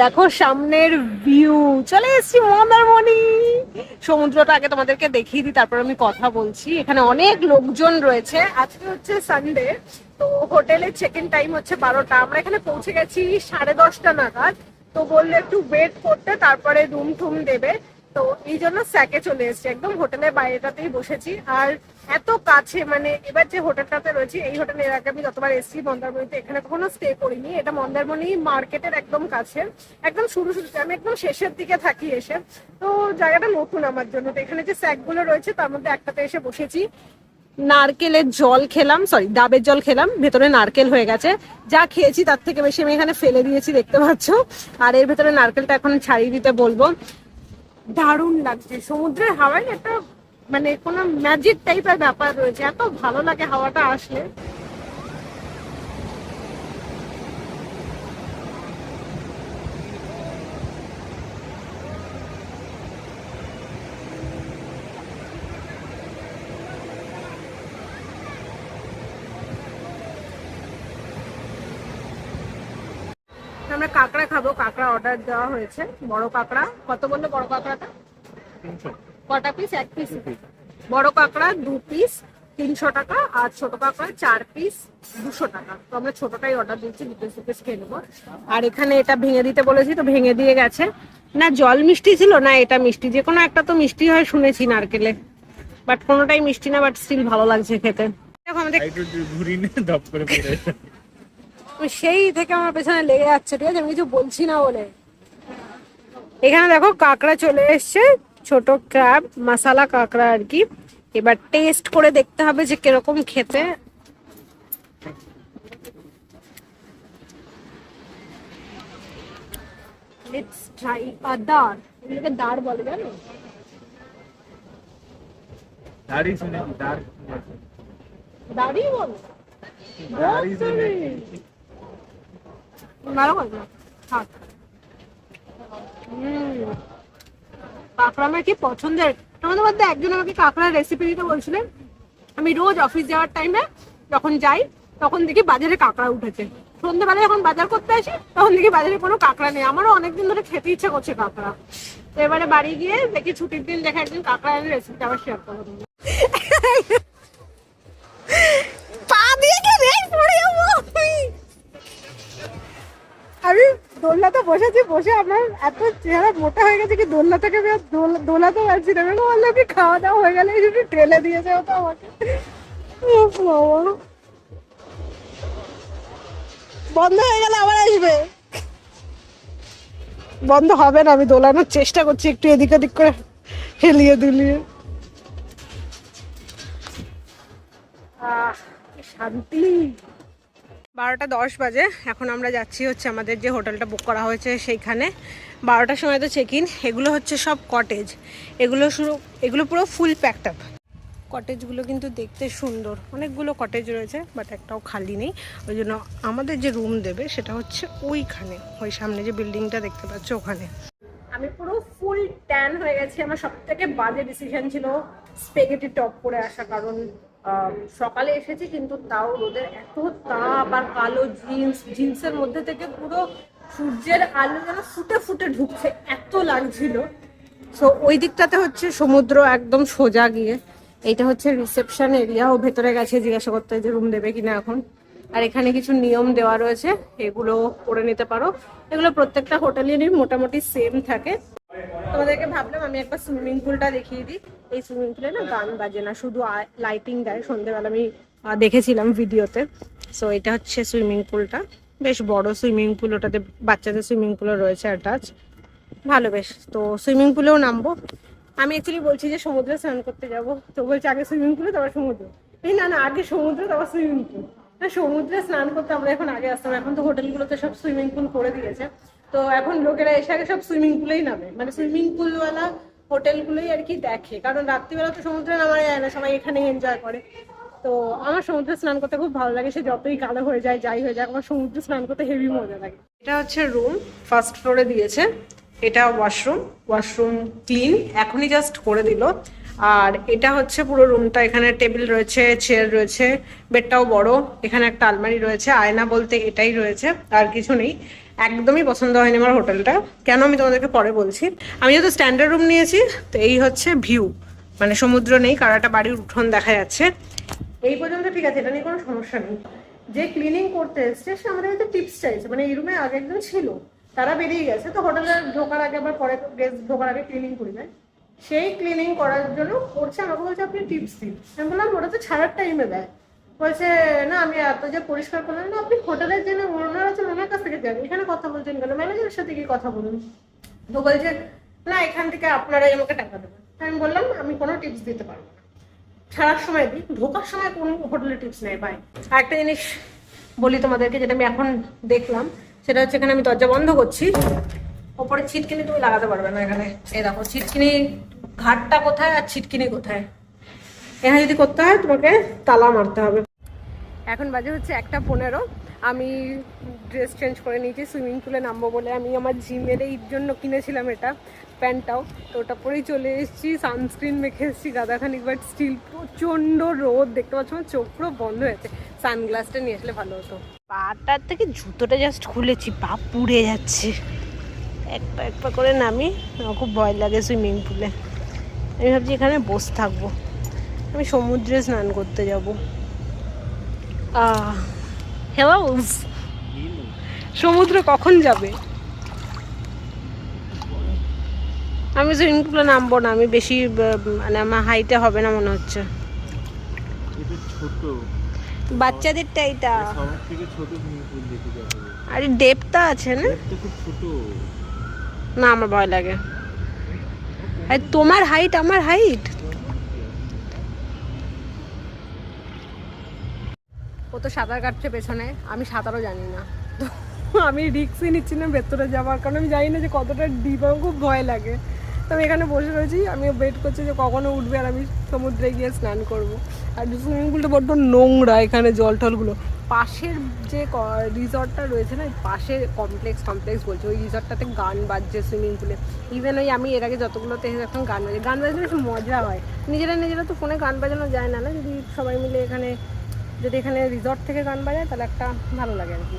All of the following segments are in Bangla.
দেখো সামনের ভিউ চলে এসছি মন্দারমণি। সমুদ্রটা আগে তোমাদেরকে দেখিয়ে দিই, তারপর আমি কথা বলছি। এখানে অনেক লোকজন রয়েছে। আজকে হচ্ছে সানডে তো হোটেলে চেক ইন টাইম হচ্ছে বারোটা। আমরা এখানে পৌঁছে গেছি সাড়ে দশটা নাগাদ। তো বললে একটু ওয়েট করতে, তারপরে রুম টুম দেবে। তো এই জন্য স্যাকে চলে এসেছি। একদম হোটেলের বাইরেটাতেই বসেছি। আর এত কাছে মানে এবার যে হোটেলটাতে রয়েছে, এই হোটেলে এর আগে আমি যতবার এসেছি মন্দারমণিতে, এখানে কখনো স্টে করিনি। এটা মন্দারমণি মার্কেটের একদম কাছে, একদম শুরু শুরুতে। আমি একদম শেষের দিকে থাকি এসে। তো জায়গাটা নতুন আমার জন্য। তো এখানে যে স্যাকগুলো রয়েছে, তার মধ্যে একটাতে এসে বসেছি। নারকেলের জল খেলাম সরি ডাবের জল খেলাম। ভেতরে নারকেল হয়ে গেছে। যা খেয়েছি, তার থেকে বেশি আমি এখানে ফেলে দিয়েছি, দেখতে পাচ্ছ। আর এর ভেতরে নারকেলটা এখন ছাড়িয়ে দিতে বলব। দারুণ লাগছে। সমুদ্রের হাওয়ায় একটা মানে কোনো ম্যাজিক টাইপের ব্যাপার রয়েছে। এত ভালো লাগে হাওয়াটা আসলে। আমরা কাঁকড়া খাব কাঁকড়া অর্ডার দেওয়া হয়েছে। বড় কাঁকড়া। কত বলল বড় কাঁকড়াটা? কটা পিস এক পিস বড় কাঁকড়া দু পিস তিনশো টাকা আর ছোট কাঁকড়া চার পিস দুশো টাকা। তো আমরা ছোটটাই অর্ডার দিচ্ছি দু পিস পিস খেয়ে নেব। আর এখানে এটা ভেঙে দিতে বলেছি তো ভেঙে দিয়ে গেছে। না জল মিষ্টি ছিল না এটা মিষ্টি। যে কোনো একটা তো মিষ্টি হয় শুনেছি নারকেলে। বাট কোনোটাই মিষ্টি না বাট স্টিল ভালো লাগছে খেতে। দেখো আমাদের ঘুরি ধপ করে সেই থেকে আমার পেছনে লেগে যাচ্ছে ঠিক আছে? আমি কিছু বলছি না বলে। এখানে দেখো কাঁকড়া চলে এসছে ছোট ক্র্যাব মশালা কাঁকড়া আর কি। এবার টেস্ট করে দেখতে হবে যে কীরকম খেতে। লেটস ট্রাই আ বলে জানো? দাড়ি বলো। দাড়ি কাঁকড়া আমার কি পছন্দের? তোমাদের মধ্যে আমাকে কাঁকড়ার রেসিপি দিতে আমি রোজ অফিস যাওয়ার টাইমে যখন যাই, তখন দেখি বাজারে কাঁকড়া উঠেছে। সন্ধ্যেবেলা যখন বাজার করতে আসি, তখন দেখি বাজারে কোনো কাঁকড়া নেই। আমারও অনেকদিন ধরে খেতে ইচ্ছা করছে কাঁকড়া। তো এবারে বাড়ি গিয়ে দেখি ছুটির দিন দেখে একদিন কাঁকড়া এনে রেসিপিটা আবার শেয়ার করব আমি দোলনাতে বসেছি, বসে আমার এত চেহারা মোটা হয়ে গেছে কি দোলনা থেকে আমি আর দোল- দোলাতে পারছি না। আমি বললাম কি খাওয়া দাওয়া হয়ে গেলে একটু ঠেলে দিয়েছে তো আমাকে। বন্ধ হয়ে গেলে আবার আসবে। বন্ধ হবে না, আমি দোলানোর চেষ্টা করছি একটু এদিক ওদিক করে, হেলিয়ে দুলিয়ে। শান্তি। বারোটা দশ বাজে। এখন আমরা যাচ্ছি হচ্ছে আমাদের যে হোটেলটা বুক করা হয়েছে সেইখানে। বারোটার সময় তো চেক ইন এগুলো হচ্ছে সব কটেজ এগুলো শুরু, এগুলো পুরো ফুল প্যাকড আপ কটেজগুলো কিন্তু দেখতে সুন্দর। অনেকগুলো কটেজ রয়েছে বাট একটাও খালি নেই। ওই জন্য আমাদের যে রুম দেবে সেটা হচ্ছে ওইখানে। ওই সামনে যে বিল্ডিংটা দেখতে পাচ্ছ ওখানে। আমি পুরো ফুল ট্যান হয়ে গেছি। আমার সব থেকে বাজে ডিসিশন ছিল স্পেগেটি টপ করে আসা, কারণ সকালে এসেছি, কিন্তু তাও রোদের এত তাপ আর কালো জিন্স, জিন্সের মধ্যে থেকে পুরো সূর্যের আলো যেন ফুটে ফুটে ঢুকছে, এত লাগছিল। সো ওই দিকটাতে হচ্ছে সমুদ্র একদম সোজা গিয়ে, এইটা হচ্ছে রিসেপশন এরিয়া ও ভেতরে গেছে, জিজ্ঞাসা করতে যে রুম দেবে কিনা এখন। আর এখানে কিছু নিয়ম দেওয়া রয়েছে, এগুলো করে নিতে পারো। এগুলো প্রত্যেকটা হোটেলেরই মোটামুটি সেম থাকে। তোমাদেরকে ভাবলাম আমি একবার সুইমিং পুলটা দেখিয়ে দিই। এই সুইমিং পুলে না গান বাজে না, শুধু লাইটিং দেয়। সন্ধ্যেবেলা আমি দেখেছিলাম ভিডিওতে। সো এটা হচ্ছে সুইমিং পুলটা। বেশ বড় সুইমিং পুল, ওটাতে বাচ্চাদের সুইমিং পুলও রয়েছে অ্যাটাচ ভালো বেশ। তো সুইমিং পুলেও নামবো। আমি অ্যাকচুয়ালি বলছি যে সমুদ্রে স্নান করতে যাব। তো বলছি, আগে সুইমিং পুলে, তারপর সমুদ্র। এই না না, আগে সমুদ্র, তারপর সুইমিং পুল। না, সমুদ্রে স্নান করতে আমরা এখন আগে আসতাম। এখন তো হোটেলগুলোতে সব সুইমিং পুল করে দিয়েছে। তো এখন লোকেরা এসে আগে সব সুইমিং পুলেই নামে। মানে সুইমিং পুলওয়ালা হোটেলগুলোই আর কি দেখে। কারণ রাত্রিবেলা তো সমুদ্রে নামা যায় না, সবাই এখানে এনজয় করে। তো আমার সমুদ্রে স্নান করতে খুব ভালো লাগে, সে যতই কালো হয়ে যায়, যাই হয়ে যায় আমার সমুদ্রে স্নান করতে হেভি মজা লাগে। এটা হচ্ছে রুম ফার্স্ট ফ্লোরে দিয়েছে। এটা ওয়াশরুম ওয়াশরুম ক্লিন এখনই জাস্ট করে দিল। আর এটা হচ্ছে পুরো রুমটা এখানে টেবিল রয়েছে চেয়ার রয়েছে বেডটাও বড়, এখানে একটা আলমারি রয়েছে, আয়না বলতে এটাই রয়েছে, আর কিছু নেই। একদমই পছন্দ হয়নি আমার হোটেলটা। কেন আমি তোমাদেরকে পরে বলছি? আমি যেহেতু স্ট্যান্ডার্ড রুম নিয়েছি, তো এই হচ্ছে ভিউ মানে সমুদ্র নেই, কারাটা বাড়ির উঠোন দেখা যাচ্ছে। এই পর্যন্ত ঠিক আছে, এটা নিয়ে কোনো সমস্যা নেই। যে ক্লিনিং করতে এসছে, সে আমাদের হয়তো টিপস চাইছে। মানে এই রুমে আগে একজন ছিল, তারা বেরিয়ে গেছে, তো হোটেলে ঢোকার আগে আবার পরে গেস্ট ঢোকার আগে ক্লিনিং করবেন সেই ক্লিনিং করার জন্য করছে, আমাকে বলছে, আপনি টিপস দিন। আমি বললাম ওটা তো ছাড়ার টাইমে দেয়। বলছে, না, আমি এত যে পরিষ্কার করলাম না, আপনি হোটেলের জন্য ওনার আছেন ওনার কাছ থেকে যান এখানে কথা বলছেন কেন? ম্যানেজারের সাথে গিয়ে কথা বলুন? তো বলছে, না, এখান থেকে আপনারাই আমাকে টাকা দেবেন। আমি বললাম, আমি কোনো টিপস দিতে পারব না। ছাড়ার সময় দিই ঢোকার সময় কোনো হোটেলে টিপস নেই, ভাই। একটা জিনিস বলি তোমাদেরকে, যেটা আমি এখন দেখলাম, সেটা হচ্ছে এখানে আমি দরজা বন্ধ করছি। ওপরে ছিটকিনি তুমি লাগাতে পারবে না এখানে। এই দেখো, ছিটকিনি ঘাটটা কোথায় আর ছিটকিনি কোথায়? এখানে যদি করতে হয়, তোমাকে তালা মারতে হবে। এখন বাজে হচ্ছে একটা পনেরো। আমি ড্রেস চেঞ্জ করে নিয়েছি সুইমিং পুলে নামবো বলে। আমি আমার জিমের এই জন্য কিনেছিলাম এটা, প্যান্টটাও। তো ওটা পরেই চলে এসেছি সানস্ক্রিন মেখে এসেছি গাদাখানিক বাট স্টিল প্রচণ্ড রোদ। দেখতে পাচ্ছ আমার চোখ পুরো বন্ধ হয়েছে সানগ্লাসটা নিয়ে আসলে ভালো হতো। পাটার থেকে জুতোটা জাস্ট খুলেছি, পা পুড়ে যাচ্ছে। এক পা এক পা করে নামি, আমার খুব ভয় লাগে সুইমিং পুলে আমি ভাবছি এখানে বসে থাকব। আমি সমুদ্রে স্নান করতে যাব। হ্যালো সমুদ্রে কখন যাবে? আমি সুইমিং পুলে নামবো না আমি বেশি মানে আমার হাইটে হবে না মনে হচ্ছে। বাচ্চাদেরটা এটা। আরে ডেপটা আছে না? না আমার ভয় লাগে। আর তোমার হাইট আমার হাইট? ও তো সাঁতার কাটছে পেছনে, আমি সাঁতারও জানি না। তো আমি রিক্সই নিচ্ছি না ভেতরে যাওয়ার কারণ, আমি জানি না যে কতটা ডিপ আমার খুব ভয় লাগে। তো আমি এখানে বসে রয়েছি আমি ওয়েট করছি যে কখনো উঠবে আর আমি সমুদ্রে গিয়ে স্নান করব। আর সুইমিং পুলটা বড্ড নোংরা এখানে জল টলগুলো। পাশের যে রিসর্টটা রয়েছে না, পাশে কমপ্লেক্স কমপ্লেক্স বলছে। ওই রিসর্টটাতে গান বাজছে সুইমিং পুলে ইভেন ওই আমি এর আগে যতগুলোতে এখন গান বাজে, গান বাজলে একটু মজা হয়। নিজেরা নিজেরা তো ফোনে গান বাজানো যায় না না? যদি সবাই মিলে এখানে যদি এখানে রিসর্ট থেকে গান বাজায় তাহলে একটা ভালো লাগে আর কি।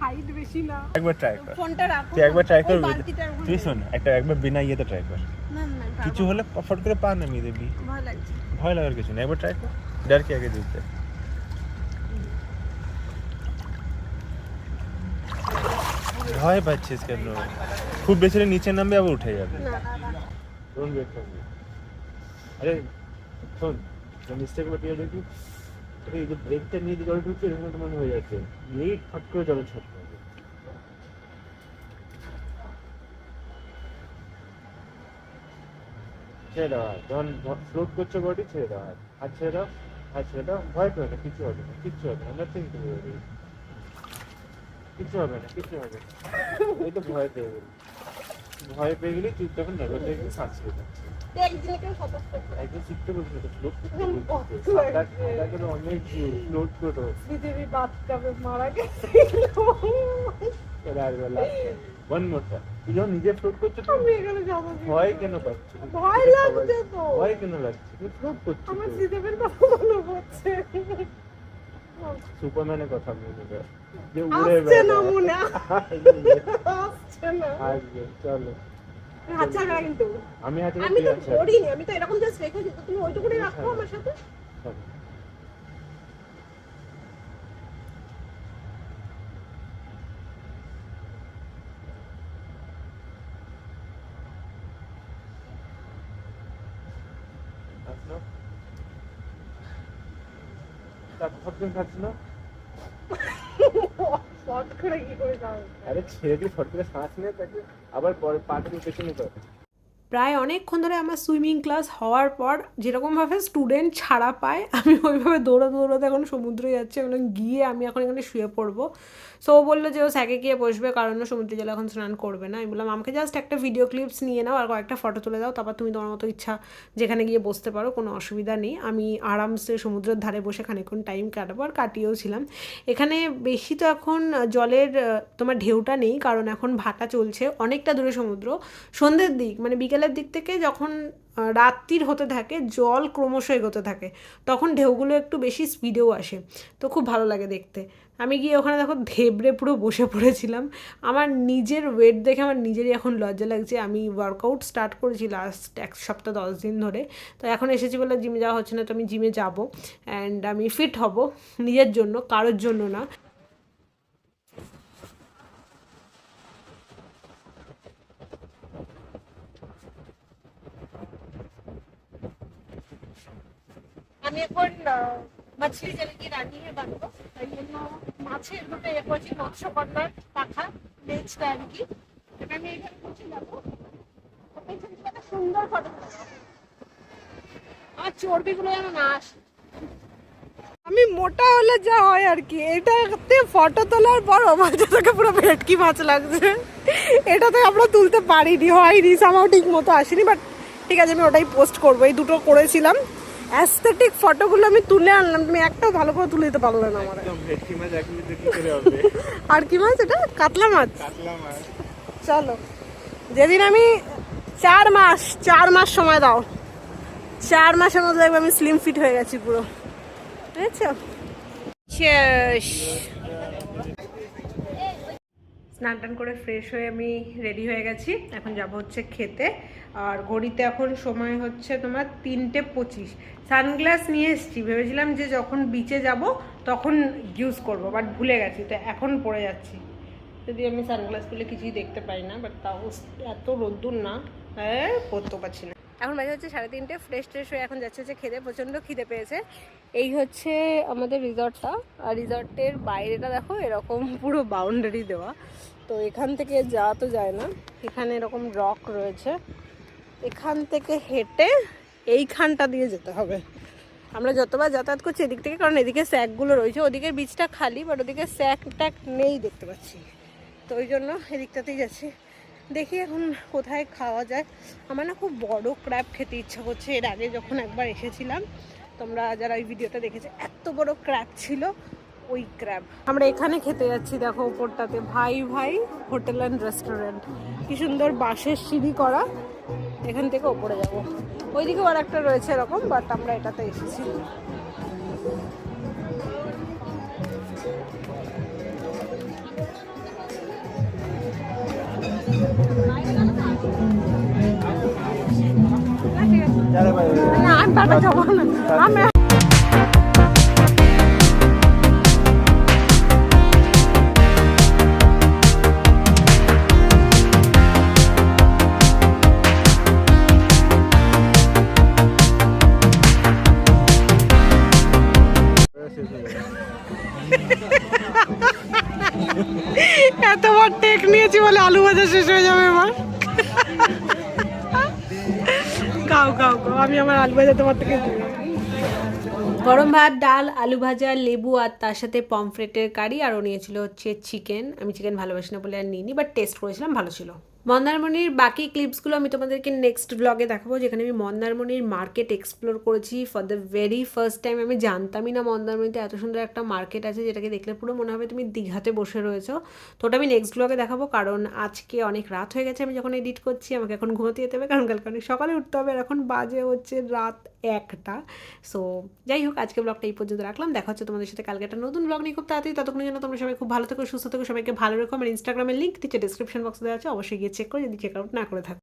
হাইট বেশি না। একবার ট্রাই কর। ফোনটা রাখো তুই একবার ট্রাই কর তুই শোন একটা একবার বিনা ইয়েতে ট্রাই কর। না না না, কিছু হলে ফট করে পা নামিয়ে দিবি। ভালো লাগছে। ভয় লাগার কিছু নেই একবার ট্রাই কর। ডার কি আগে দিতে ভয় পাচ্ছিস কেন? খুব বেশি নিচে নামবে আবার উঠে যাবে। না না না। আরে শোন। মিস্টেক বাটিয়ে দেখি আরে এই যে ব্রেকটা নিয়ে জল ঢুকছে, এরকম তো মনে হয়ে যাচ্ছে। এই ফট করে জলে ছটকে হবে ছেড়ে দাও হাত। যখন ফ্লোট করছ বডি, ছেড়ে দাও হাত। হাত ছেড়ে দাও, হাত ছেড়ে দাও। ভয় পেও না, কিছু হবে না কিছু হবে না। নাথিং টু কিছু হবে না, কিছু হবে না। এই তো ভয় পেয়ে গেলি ভয় পেয়ে গেলি তুই তখন গেলি শ্বাস পেয়ে নিজে ফ্লোট করছ আমি এখানে যাব ভয় কেন পাচ্ছ? ভয় লাগছে তো। ভয় কেন লাগছে? ফ্লোট করছ আমার শ্রীদেবের কথা মনে সুপারম্যানের কথা কর যে উড়ে আসছে না মনে। আসছে না। আসবে চলো। আচ্ছা না কিন্তু। আমি হাতে আমি তো আমি তো এরকম জাস্ট রেখেছি। তো তুমি ওইটুকুনি রাখো আমার সাথে? শর্ট করে কি করে যাও আরে ছেড়ে দিয়ে ফট করে শ্বাস নিয়ে তাকে আবার পরে পাটের পেছনে কর। প্রায় অনেকক্ষণ ধরে আমার সুইমিং ক্লাস হওয়ার পর যেরকমভাবে স্টুডেন্ট ছাড়া পায়, আমি ওইভাবে দৌড়াতে দৌড়াতে এখন সমুদ্রে যাচ্ছি এবং গিয়ে আমি এখন এখানে শুয়ে পড়ব। সো ও বলল যে, ও স্যাকে গিয়ে বসবে, কারণ সমুদ্রে জলে এখন স্নান করবে না। আমি বললাম, আমাকে জাস্ট একটা ভিডিও ক্লিপস নিয়ে নাও, আর কয়েকটা ফটো তুলে দাও, তারপর তুমি তোমার মতো ইচ্ছা যেখানে গিয়ে বসতে পারো, কোনো অসুবিধা নেই। আমি আরামসে সমুদ্রের ধারে বসে খানিকক্ষণ টাইম কাটাবো, আর কাটিয়েও ছিলাম। এখানে বেশি তো এখন জলের তোমার ঢেউটা নেই, কারণ এখন ভাটা চলছে অনেকটা দূরে সমুদ্র। সন্ধ্যের দিক মানে বিকেল বিকেলের দিক থেকে যখন রাত্রির হতে থাকে, জল ক্রমশ এগোতে থাকে, তখন ঢেউগুলো একটু বেশি স্পিডেও আসে। তো খুব ভালো লাগে দেখতে। আমি গিয়ে ওখানে দেখো ধেবড়ে পুরো বসে পড়েছিলাম। আমার নিজের ওয়েট দেখে আমার নিজেরই এখন লজ্জা লাগছে। আমি ওয়ার্কআউট স্টার্ট করেছি লাস্ট এক সপ্তাহ দশ দিন ধরে। তো এখন এসেছি বলে জিমে যাওয়া হচ্ছে না, তো আমি জিমে যাব। অ্যান্ড আমি ফিট হব নিজের জন্য, কারোর জন্য না। আমি এখন মাছলি জলকি রানিয়ে বানবো তাই জন্য মাছের দুটো এ করছি মৎস্যকন্যার পাখা লেজটা আর কি। এটা আমি এখানে বসে যাব। সুন্দর ফটো আমার চর্বিগুলো যেন না আসে। আমি মোটা হলে যা হয় আর কি, এটাতে ফটো তোলার পর মাছটা থেকে পুরো ভেটকি মাছ লাগছে। এটাতে আমরা তুলতে পারিনি, হয়নি সামাও ঠিক মতো আসেনি বাট ঠিক আছে, আমি ওটাই পোস্ট করব। এই দুটো করেছিলাম। অ্যাস্থেটিক ফটোগুলো আমি তুলে আনলাম। তুমি একটাও ভালো করে তুলে দিতে পারলে না আমার। আর কি মাছ এটা? কাতলা মাছ? কাতলা মাছ। চলো। যেদিন আমি চার মাস চার মাস সময় দাও। চার মাসের মধ্যে দেখবে আমি স্লিম ফিট হয়ে গেছি পুরো। বুঝেছ? শেষ। স্নান টান করে ফ্রেশ হয়ে আমি রেডি হয়ে গেছি। এখন যাব হচ্ছে খেতে। আর ঘড়িতে এখন সময় হচ্ছে তোমার তিনটে পঁচিশ। সানগ্লাস নিয়ে এসেছি। ভেবেছিলাম যে যখন বিচে যাব তখন ইউজ করব বাট ভুলে গেছি, তো এখন পড়ে যাচ্ছি। যদি আমি সানগ্লাস পরলে কিছুই দেখতে পাই না বাট তাও এত রোদ্দুর না হ্যাঁ পরতে পারছি না। এখন বাজে হচ্ছে সাড়ে তিনটে ফ্রেশ ট্রেশ হয়ে এখন যাচ্ছে হচ্ছে খেতে, প্রচণ্ড খিদে পেয়েছে। এই হচ্ছে আমাদের রিসর্টটা, আর রিসর্টের বাইরেটা দেখো, এরকম পুরো বাউন্ডারি দেওয়া। তো এখান থেকে যাওয়া তো যায় না, এখানে এরকম রক রয়েছে। এখান থেকে হেঁটে এইখানটা দিয়ে যেতে হবে। আমরা যতবার যাতায়াত করছি এদিক থেকে, কারণ এদিকে স্যাকগুলো রয়েছে, ওদিকের বীজটা খালি বাট ওদিকে স্যাক ট্যাক নেই দেখতে পাচ্ছি। তো ওই জন্য এদিকটাতেই যাচ্ছি। দেখি এখন কোথায় খাওয়া যায়। আমার না খুব বড় ক্র্যাব খেতে ইচ্ছা করছে। এর আগে যখন একবার এসেছিলাম, তোমরা যারা ওই ভিডিওটা দেখেছ, এত বড় ক্র্যাব ছিল ওই ক্র্যাব আমরা এখানে খেতে যাচ্ছি, দেখো ওপরটাতে ভাই ভাই, হোটেল অ্যান্ড রেস্টুরেন্ট কি সুন্দর বাঁশের সিঁড়ি করা। এখান থেকে ওপরে যাব। ওইদিকেও আর একটা রয়েছে এরকম বাট আমরা এটাতে এসেছি। আমি বাটা যাব না। আমি এতবার টেক নিয়েছি বলে আলু ভাজা শেষ হয়ে যাবে এবার। খাও খাও আমি আমার আলু ভাজা তোমার থেকে গরম ভাত, ডাল, আলু ভাজা, লেবু আর তার সাথে পমফ্রেটের কারি আরও নিয়েছিল হচ্ছে চিকেন আমি চিকেন ভালোবাসি না বলে আর নিইনি বাট টেস্ট করেছিলাম, ভালো ছিল। মন্দারমণির বাকি ক্লিপসগুলো আমি তোমাদেরকে নেক্সট ব্লগে দেখাবো, যেখানে আমি মন্দারমণির মার্কেট এক্সপ্লোর করেছি for the very first time আমি জানতামই না মন্দারমণিতে এত সুন্দর একটা মার্কেট আছে যেটাকে দেখলে পুরো মনে হবে তুমি দীঘাতে বসে রয়েছো। তো ওটা আমি নেক্সট ব্লগে দেখাবো, কারণ আজকে অনেক রাত হয়ে গেছে। আমি যখন এডিট করছি, আমাকে এখন ঘুমোতে যেতে হবে, কারণ কালকে অনেক সকালে উঠতে হবে। আর এখন বাজে হচ্ছে রাত একটা। সো যাই হোক, আজকে ব্লগটা এই পর্যন্ত রাখলাম। দেখা হচ্ছে তোমাদের সাথে কালকে একটা নতুন ব্লগ নিয়ে খুব তাড়াতাড়ি। ততক্ষণের জন্য তোমরা সবাই খুব ভালো থেকো, সুস্থ থেকো, সবাইকে ভালো রেখো। আমার ইনস্টাগ্রামের লিঙ্ক নিচে ডিসক্রিপশন বক্সে দেওয়া আছে, অবশ্যই গিয়ে চেক করে যদি চেক আউট না করে থাকো।